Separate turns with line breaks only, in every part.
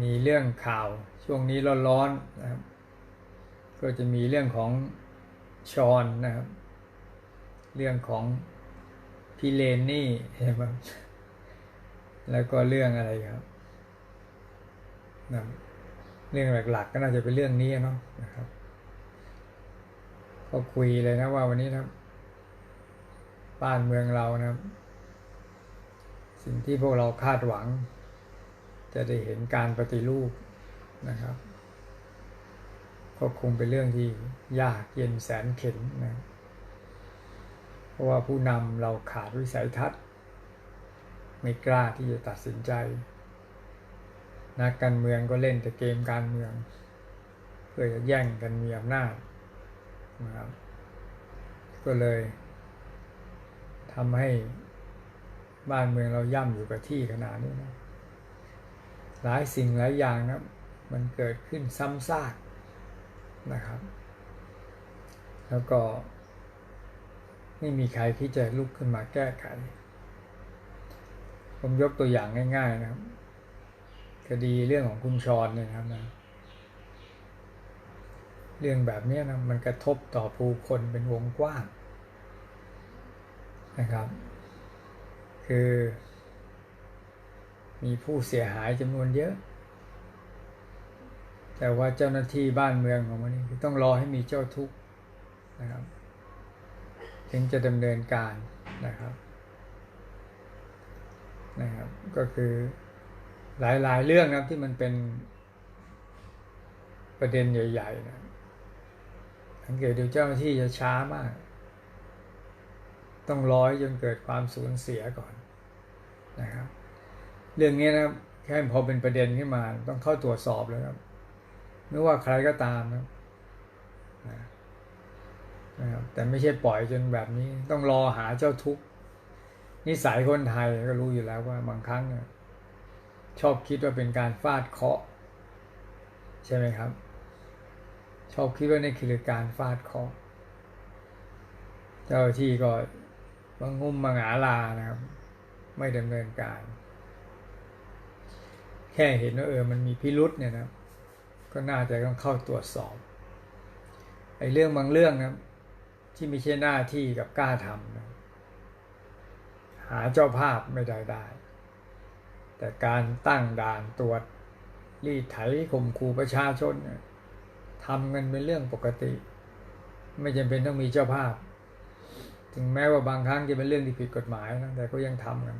มีเรื่องข่าวช่วงนี้ร้อนๆนะครับ ก็จะมีเรื่องของชอนนะครับ เรื่องของพี่เลนนี่ใช่ไหมแล้วก็เรื่องอะไรครับนะเรื่องหลักๆ ก็น่าจะเป็นเรื่องนี้เนาะนะครับ ก็คุยเลยนะว่าวันนี้นะครับบ้านเมืองเรานะครับ สิ่งที่พวกเราคาดหวัง จะได้เห็นการปฏิรูปนะครับก็คงเป็นเรื่องที่ยากเย็นแสนเข็ญนะเพราะว่าผู้นำเราขาดวิสัยทัศน์ ไม่กล้าที่จะตัดสินใจ นักการเมืองก็เล่นแต่เกมการเมือง เพื่อจะแย่งกันมีอำนาจนะครับก็เลยทำให้บ้านเมืองเราย่ำอยู่กับที่ขนาดนี้นะ หลายสิ่งหลายอย่างนะมันเกิดขึ้นซ้ำซากนะครับ แล้วก็ ไม่มีใครที่จะลุกขึ้นมาแก้ไข ผมยกตัวอย่างง่าย ๆ นะครับ คดีเรื่องของคุณชรเนี่ยนะครับนะเรื่องแบบนี้นะมันกระทบต่อผู้คนเป็นวงกว้างนะครับ คือ มีผู้เสียหายจำนวนเยอะ แต่ว่าเจ้าหน้าที่บ้านเมืองของมันนี่ต้องรอให้มีเจ้าทุกข์นะครับถึงจะดำเนินการนะครับนะครับ ก็คือหลายๆเรื่องนะครับที่มันเป็นประเด็นใหญ่ๆนะสังเกตดูเจ้าหน้าที่จะช้ามาก ต้องร้อยจนเกิดความสูญเสียก่อนนะครับ เรื่องนี้นะแค่พอเป็นประเด็นขึ้นมา ต้องเข้าตรวจสอบเลยครับไม่ว่าใครก็ตามนะครับนะครับแต่ไม่ใช่ปล่อยจนแบบนี้ ต้องรอหาเจ้าทุกข์นิสัยคนไทยก็รู้อยู่แล้วว่าบางครั้งชอบคิดว่าเป็นการฟาดเคาะ ใช่ไหมครับ ชอบคิดว่านี่คือการฟาดเคาะ เจ้าที่ก็บางงุ่มบางหาลานะครับ ไม่ดำเนินการ แค่เห็นว่าเออมันมีพิรุษเนี่ยนะก็น่าจะต้องเข้าตรวจสอบไอ้เรื่องบางเรื่องนะที่ไม่ใช่หน้าที่กับกล้าทำนะหาเจ้าภาพไม่ได้ได้ แต่การตั้งด่านตรวจรีดไถข่มขู่ประชาชนนี่ยทำกันเป็นเรื่องปกติ ไม่จำเป็นต้องมีเจ้าภาพ ถึงแม้ว่าบางครั้งจะเป็นเรื่องที่ผิดกฎหมายนะแต่ก็ยังทำกัน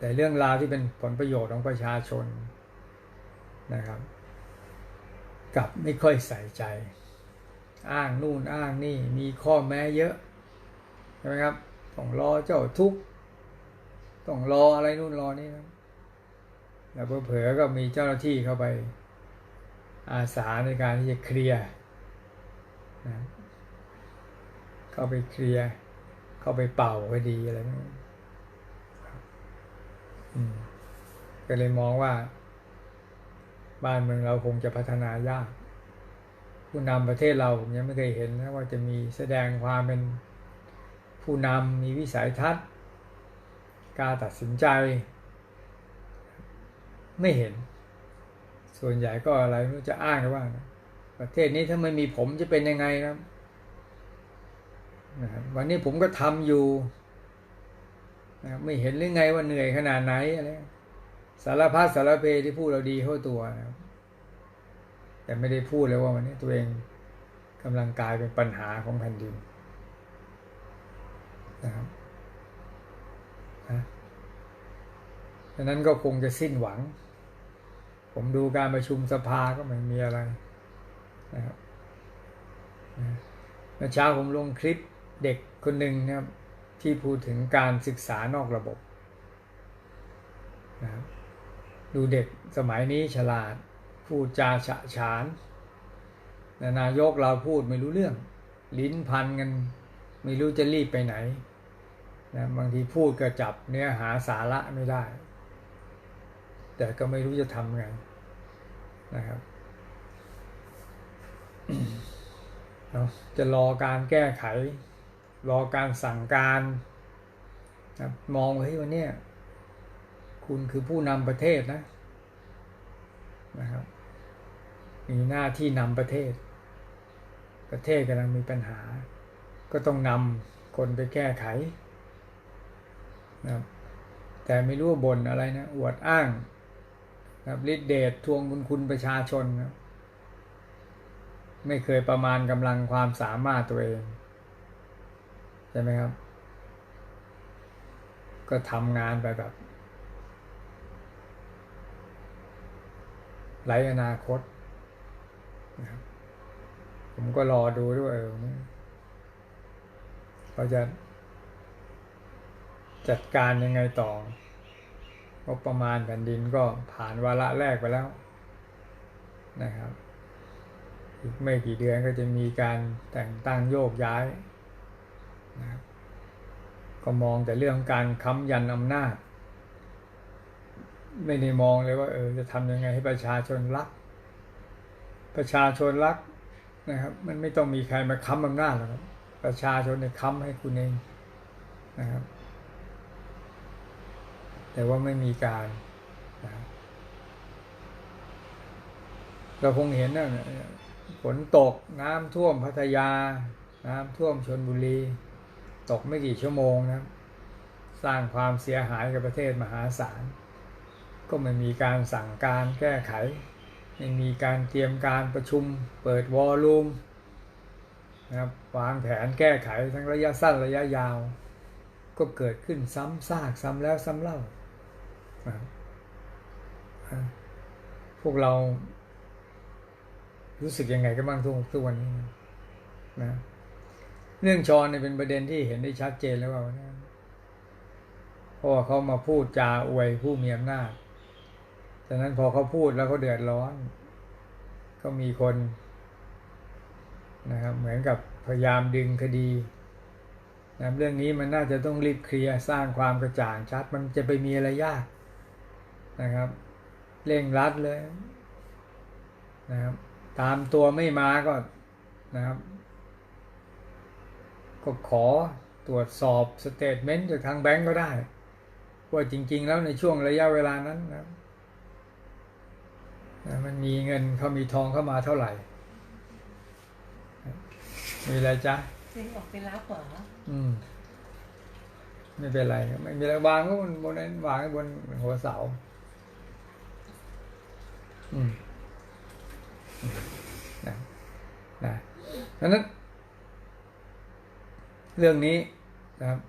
แต่เรื่องราวที่เป็นผลประโยชน์ของประชาชนนะครับกลับไม่ค่อยใส่ใจ อ้างนู่นอ้างนี่มีข้อแม้เยอะใช่ไหมครับต้องรอเจ้าทุกต้องรออะไรนู่นรอนี่นะแล้วเผลอก็มีเจ้าหน้าที่เข้าไป อาสาในการที่จะเคลียร์นะเข้าไปเคลียร์เข้าไปเป่าก็ดีอะไรนั่น ก็เลยมองว่า บ้านเมืองเราคงจะพัฒนายาก ผู้นำประเทศเราผมยังไม่เคยเห็นนะว่าจะมีแสดงความเป็นผู้นำมีวิสัยทัศน์ การตัดสินใจ ไม่เห็น ส่วนใหญ่ก็อะไรไม่รู้จะอ้างว่า ประเทศนี้ถ้าไม่มีผมจะเป็นยังไงครับวันนี้ผมก็ทำอยู่ นะไม่เห็นหรือไงว่าเหนื่อยขนาดไหนอะไรสารพัดสารเพที่พูดเราดีเข้าตัวนะครับ แต่ไม่ได้พูดเลยว่าวันนี้ตัวเองกำลังกลายเป็นปัญหาของแผ่นดินนะครับนะดังนั้นก็คงจะสิ้นหวัง ผมดูการประชุมสภาก็ไม่มีอะไรนะครับเมื่อเช้าผมลงคลิปเด็กคนหนึ่งนะครับ ที่พูดถึงการศึกษานอกระบบนะครับดูเด็กสมัยนี้ฉลาด พูดจาฉะฉานนายกเราพูดไม่รู้เรื่อง ลิ้นพันกันไม่รู้จะรีบไปไหนนะบางทีพูดก็จับเนื้อหาสาระไม่ได้ แต่ก็ไม่รู้จะทำไงนะครับเนาะจะรอการแก้ไข รอการสั่งการนะมองเฮ้ยวันนี้คุณคือผู้นำประเทศนะนะครับมีหน้าที่นำประเทศ ประเทศกำลังมีปัญหา ก็ต้องนำคนไปแก้ไขนะครับแต่ไม่รู้ว่าบ่นอะไรนะ อวดอ้างนะครับฤทธิเดชทวงบุญคุณประชาชนนะไม่เคยประมาณกำลังความสามารถตัวเอง ใช่ไหมครับ ก็ทำงานไปแบบไร้อนาคตนะครับผมก็รอดูด้วยเออเขาจะจัดการยังไงต่องบประมาณแผ่นดินก็ผ่านวาระแรกไปแล้วนะครับ อีกไม่กี่เดือนก็จะมีการแต่งตั้งโยกย้าย นะครับก็มองแต่เรื่องการค้ำยันอำนาจ ไม่ได้มองเลยว่าเออจะทำยังไงให้ประชาชนรัก ประชาชนรักนะครับ มันไม่ต้องมีใครมาค้ำอำนาจหรอกครับประชาชนเนี่ยค้ำให้คุณเองนะครับ แต่ว่าไม่มีการนะรเราคงเห็นนะฝนตกน้ำท่วมพัทยา น้ำท่วมชนบุรี ตกไม่กี่ชั่วโมงนะครับสร้างความเสียหายกับประเทศมหาศาล ก็ไม่มีการสั่งการแก้ไข ไม่มีการเตรียมการประชุมเปิดวอลลุ่มนะครับวางแผนแก้ไขทั้งระยะสั้นระยะยาว ก็เกิดขึ้นซ้ำซากซ้ำแล้วซ้ำเล่านะครับอ่าพวกเรารู้สึกยังไงกันบ้างทุกทุกวันนี้นะ เรื่องชอนเนี่ยเป็นประเด็นที่เห็นได้ชัดเจนแล้วว่าเพราะว่าเขามาพูดจาอวยผู้มีอำนาจฉะนั้นพอเขาพูดแล้วเขาเดือดร้อน ก็มีคนนะครับเหมือนกับพยายามดึงคดีนะเรื่องนี้มันน่าจะต้องรีบเคลียร์สร้างความกระจ่างชัด มันจะไปมีอะไรยากนะครับ เร่งรัดเลยนะครับตามตัวไม่มาก็นะครับ ก็ขอตรวจสอบสเตทเมนต์จากทางแบงก์ก็ได้ ว่าจริง ๆ แล้วในช่วงระยะเวลานั้นนะครับนะมันมีเงินเขามีทองเข้ามาเท่าไหร่ มีอะไรจ๊ะ
เซ็งออกไปรับเหรอ
อืม ไม่เป็นไรครับไม่มีอะไรวางไว้บนบนนั้นวางไว้บนหัวเสา อืมอืมนะนะเพราะฉะนั้น เรื่องนี้นะครับ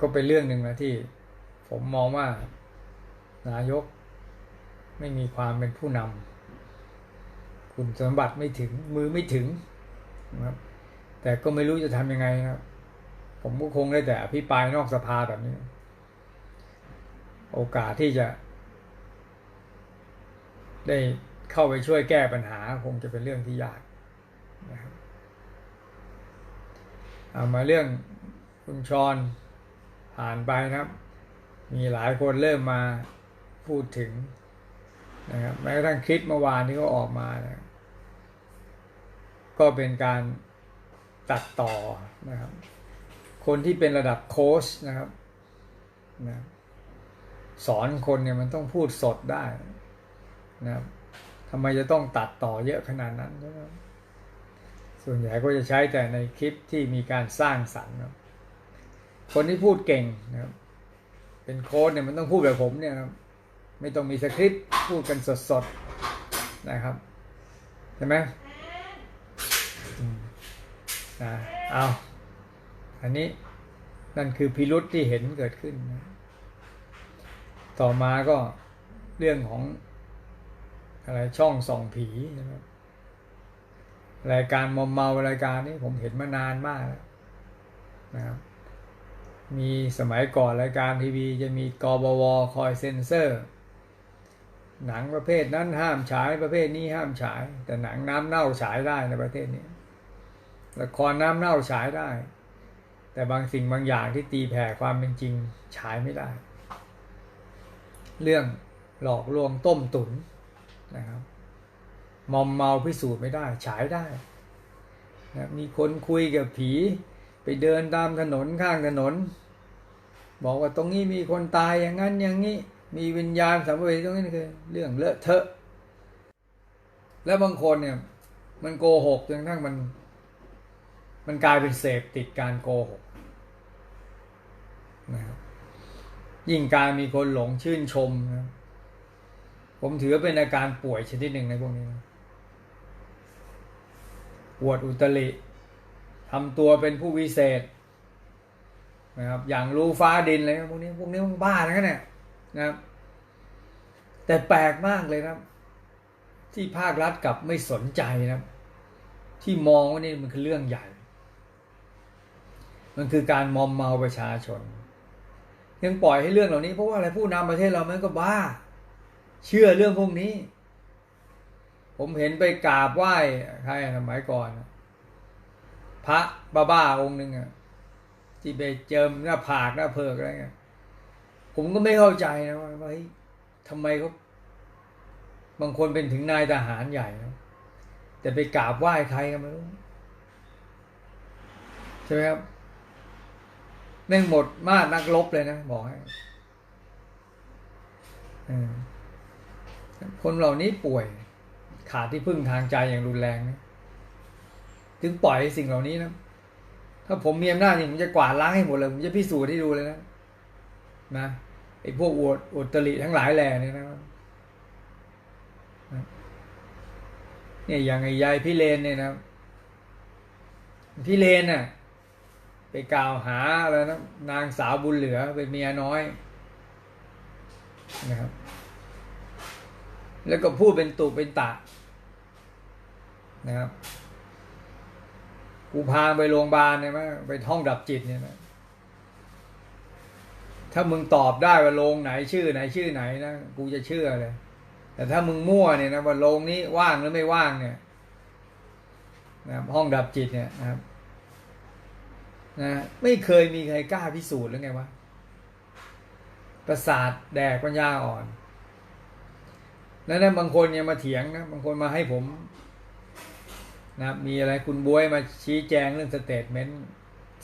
ก็เป็นเรื่องหนึ่งนะที่ผมมองว่า นายกไม่มีความเป็นผู้นำคุณสมบัติไม่ถึงมือไม่ถึงนะครับแต่ก็ไม่รู้จะทำยังไงนะครับ ผมก็คงได้แต่อภิปรายนอกสภาแบบนี้ โอกาสที่จะ ได้เข้าไปช่วยแก้ปัญหาคงจะเป็นเรื่องที่ยากนะครับ มาเรื่องคุณชรผ่านไปนะครับ มีหลายคนเริ่มมาพูดถึงนะครับแม้กระทั่งคลิปเมื่อวานที่เขาออกมานะก็เป็นการตัดต่อนะครับ คนที่เป็นระดับโค้ชนะครับนะสอนคนเนี่ยมันต้องพูดสดได้นะครับทำไมจะต้องตัดต่อเยอะขนาดนั้นนะครับ ส่วนใหญ่ก็จะใช้แต่ในคลิปที่มีการสร้างสรรค์นะครับคนที่พูดเก่งนะครับ เป็นโค้ชเนี่ยมันต้องพูดแบบผมเนี่ยครับไม่ต้องมีสคริปต์พูดกันสดๆนะครับใช่ไหมอืมนะเอาอันนี้นั่นคือพิรุษที่เห็นเกิดขึ้นนะต่อมาก็เรื่องของอะไรช่องส่องผีนะครับ รายการมอมเมารายการนี้ผมเห็นมานานมากนะครับมีสมัยก่อนรายการทีวีจะมีกบวคอยเซ็นเซอร์ หนังประเภทนั้นห้ามฉายประเภทนี้ห้ามฉาย แต่หนังน้ำเน่าฉายได้ในประเทศนี้ละครน้ำเน่าฉายได้ แต่บางสิ่งบางอย่างที่ตีแผ่ความเป็นจริงฉายไม่ได้ เรื่องหลอกลวงต้มตุ๋นนะครับ มอมเมาพิสูจน์ไม่ได้ ฉายได้นะมีคนคุยกับผี ไปเดินตามถนนข้างถนน บอกว่าตรงนี้มีคนตายอย่างนั้นอย่างนี้ มีวิญญาณสัมภเวสีตรงนี้คือ เรื่องเลอะเทอะ แล้วบางคนเนี่ย มันโกหกจนกระทั่งมัน มันกลายเป็นเสพติดการโกหกนะครับยิ่งการมีคนหลงชื่นชมนะผมถือว่าเป็นอาการป่วยชนิดหนึ่งในพวกนี้นะ ปวดอุตริทำตัวเป็นผู้วิเศษนะครับอย่างรู้ฟ้าดินอะไรพวกนี้พวกนี้มันบ้านะเนี่ยนะครับแต่แปลกมากเลยครับ ที่ภาครัฐกลับไม่สนใจนะครับ ที่มองว่านี่มันคือเรื่องใหญ่ มันคือการมอมเมาประชาชน ยังปล่อยให้เรื่องเหล่านี้เพราะว่าอะไรผู้นำประเทศเรามันก็บ้า เชื่อเรื่องพวกนี้ ผมเห็นไปกราบไหว้ใครสมัยก่อน พระบ้าๆองค์หนึ่งอะที่ไปเจิมหน้าผากหน้าเพิกอะไรเงี้ยผมก็ไม่เข้าใจนะว่าเฮ้ยทำไมเขาบางคนเป็นถึงนายทหารใหญ่นะแต่ไปกราบไหว้ใครก็ไม่รู้ใช่ไหมครับแม่งหมดมาดนักลบเลยนะบอกให้คนเหล่านี้ป่วย ขาดที่พึ่งทางใจอย่างรุนแรงนะถึงปล่อยให้สิ่งเหล่านี้นะ ถ้าผมมีอำนาจนี่ผมจะกวาดล้างให้หมดเลย ผมจะพิสูจน์ให้ดูเลยนะนะไอ้พวกอวดอุตริทั้งหลายแหล่เนี่ยนะเนี่ยอย่างไอ้ยายพี่เลนเนี่ยนะพี่เลนน่ะไปกล่าวหาอะไรนะนางสาวบุญเหลือเป็นเมียน้อยนะครับ แล้วก็พูดเป็นตุเป็นตะนะครับ กูพาไปโรงพยาบาลเนี่ยมั้ยไปท่องดับจิตเนี่ยนะถ้ามึงตอบได้ว่าโรงไหนชื่อไหนชื่อไหนนะกูจะเชื่อเลย แต่ถ้ามึงมั่วเนี่ยนะว่าโรงนี้ว่างหรือไม่ว่างเนี่ยนะครับห้องดับจิตเนี่ยนะครับนะไม่เคยมีใครกล้าพิสูจน์หรือไงวะประสาทแดกปัญญาอ่อน แล้วนะบางคนเนี่ยมาเถียงนะบางคนมาให้ผมนะมีอะไรคุณบวยมาชี้แจงเรื่องสเตทเมนต์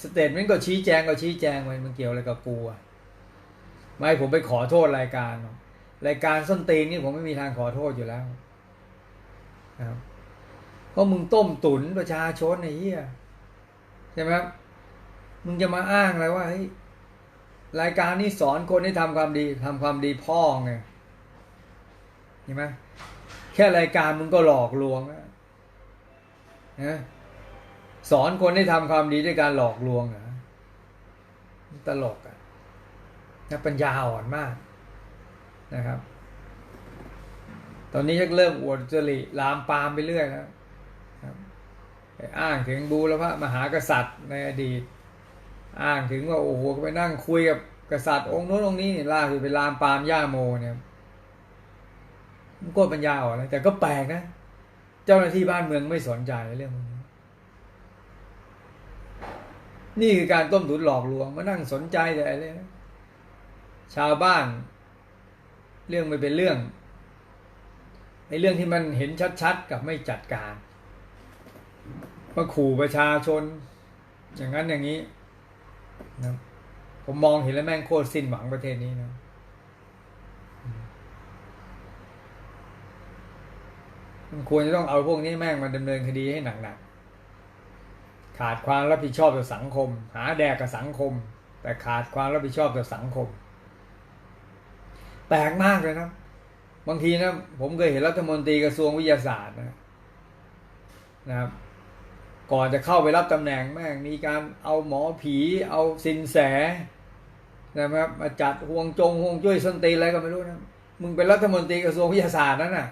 สเตทเมนต์ก็ชี้แจงก็ชี้แจงไปมันเกี่ยวอะไรกับกูอะไม่ผมไปขอโทษรายการ รายการส้นตีนนี่ผมไม่มีทางขอโทษอยู่แล้วนะครับเพราะมึงต้มตุ๋นประชาชนไอ้เหี้ยใช่ไหมครับมึงจะมาอ้างอะไรว่าเฮ้ยรายการนี้สอนคนให้ทำความดีทำความดีพ่อไง เห็นไหมแค่รายการมึงก็หลอกลวงนะสอนคนให้ทำความดีด้วยการหลอกลวงเหรอตลกอะนะปัญญาอ่อนมากนะครับ ตอนนี้ชักเริ่มอวดจริลามปามไปเรื่อยแล้วไปอ้างถึงบูรพมหากษัตริย์ในอดีต อ้างถึงว่าโอ้โหไปนั่งคุยกับกษัตริย์องค์โน้นองค์นี้นี่ล่าสุดไปลามปามย่าโมเนี่ย มันก็ปัญญาอ่อนแล้วแต่ก็แปลกนะ เจ้าหน้าที่บ้านเมืองไม่สนใจเรื่องนี้นี่คือการต้มตุ๋นหลอกลวงมานั่งสนใจแต่อะไรนะชาวบ้าน เรื่องไม่เป็นเรื่องในเรื่องที่มันเห็นชัดๆ กับไม่จัดการมาขู่ประชาชน อย่างนั้นอย่างนี้นะผมมองเห็นแล้วแม่งโคตรสิ้นหวังประเทศนี้นะ มันควรจะต้องเอาพวกนี้แม่งมาดำเนินคดีให้หนักๆ ขาดความรับผิดชอบต่อสังคม หาแดกกับสังคม แต่ขาดความรับผิดชอบต่อสังคม แปลกมากเลยนะ บางทีนะ ผมเคยเห็นรัฐมนตรีกระทรวงวิทยาศาสตร์นะนะครับ ก่อนจะเข้าไปรับตำแหน่งแม่งมีการเอาหมอผี เอาสินแสนะครับมาจัดห่วงจงห่วงจุ้ยส้นตีอะไรก็ไม่รู้นะ มึงเป็นรัฐมนตรีกระทรวงวิทยาศาสตร์นั่นน่ะ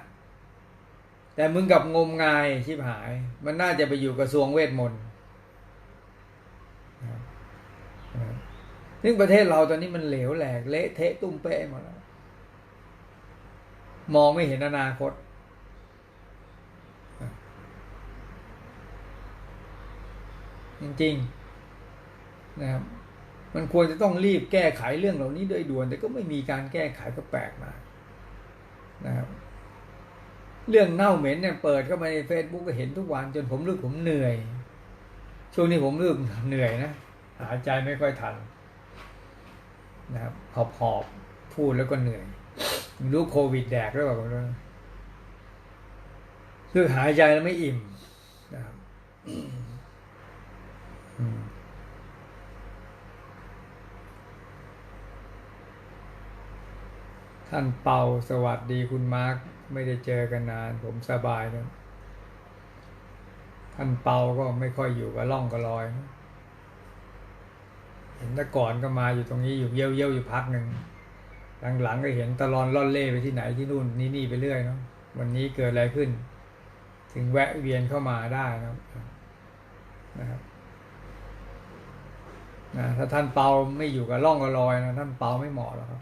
แต่มึงกับงมงายชิบหาย มันน่าจะไปอยู่กระทรวงเวทมนต์ซึ่งประเทศเราตอนนี้มันเหลวแหลกเละเทะตุ้มเป๊ะหมดแล้ว มองไม่เห็นอนาคต จริงๆนะครับมันควรจะต้องรีบแก้ไขเรื่องเหล่านี้โดยด่วน แต่ก็ไม่มีการแก้ไขก็แปลกมานะครับ เรื่องเน่าเหม็นเนี่ยเปิดเข้ามาในเฟซบุ๊กก็เห็นทุกวันจนผมรู้ผมเหนื่อย ช่วงนี้ผมรู้เหนื่อยนะหายใจไม่ค่อยทันนะครับหอบหอบพูดแล้วก็เหนื่อยรู้โควิดแดกหรือเปล่าก็ไม่รู้คือหายใจแล้วไม่อิ่มนะครับท่านเปาสวัสดีคุณมาร์ค ไม่ได้เจอกันนาน ผมสบายนะท่านเปาก็ไม่ค่อยอยู่กับล่องกับลอยนะเห็นแต่ก่อนก็มาอยู่ตรงนี้อยู่เยี่ยวเยี่ยวๆอยู่พักหนึ่งหลังๆก็เห็นตะลอนล่อนเล่ไปที่ไหนที่นู่นนี่นี่ไปเรื่อยเนาะวันนี้เกิดอะไรขึ้น ถึงแวะเวียนเข้ามาได้นะครับนะครับนะถ้าท่านเปาไม่อยู่กับล่องกับลอยนะท่านเปาไม่เหมาะหรอกครับ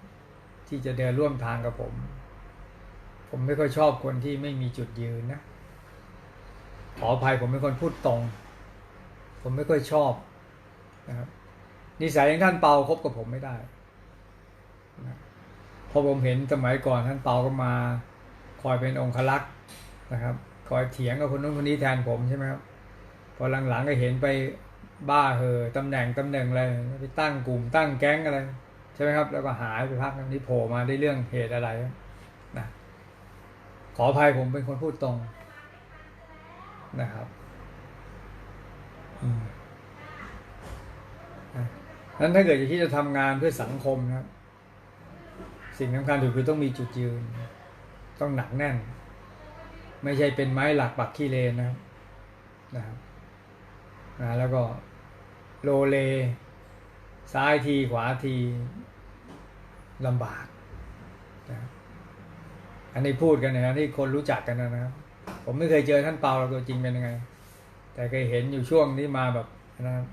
ที่จะเดินร่วมทางกับผม ผมไม่ค่อยชอบคนที่ไม่มีจุดยืนนะ ขออภัยผมเป็นคนพูดตรง ผมไม่ค่อยชอบนะครับนิสัยอย่างท่านเปาคบกับผมไม่ได้พอผมเห็นสมัยก่อนท่านเปาก็มา คอยเป็นองคลักษ์นะครับ คอยเถียงกับคนนู้นคนนี้แทนผมใช่ไหมครับ พอหลังๆก็เห็นไปบ้าเหอตำแหน่งตำแหน่งอะไรไปตั้งกลุ่มตั้งแก๊งอะไร ใช่ไหมครับ แล้วก็หายไปพักนึงนี่โผล่มาได้เรื่องเหตุอะไร ขออภัยผมเป็นคนพูดตรงนะครับนั้นถ้าเกิดจะที่จะทำงานเพื่อสังคมนะครับสิ่งสำคัญที่คือต้องมีจุดยืน ต้องหนักแน่น ไม่ใช่เป็นไม้หลักปักขี้เลนนะครับนะครับนะแล้วก็โลเล ซ้ายทีขวาทีลำบากนะครับ อันนี้พูดกันนะที่คนรู้จักกันนะครับ ผมไม่เคยเจอท่านเปาเราตัวจริงเป็นยังไง แต่เคยเห็นอยู่ช่วงที่มาแบบนะครับ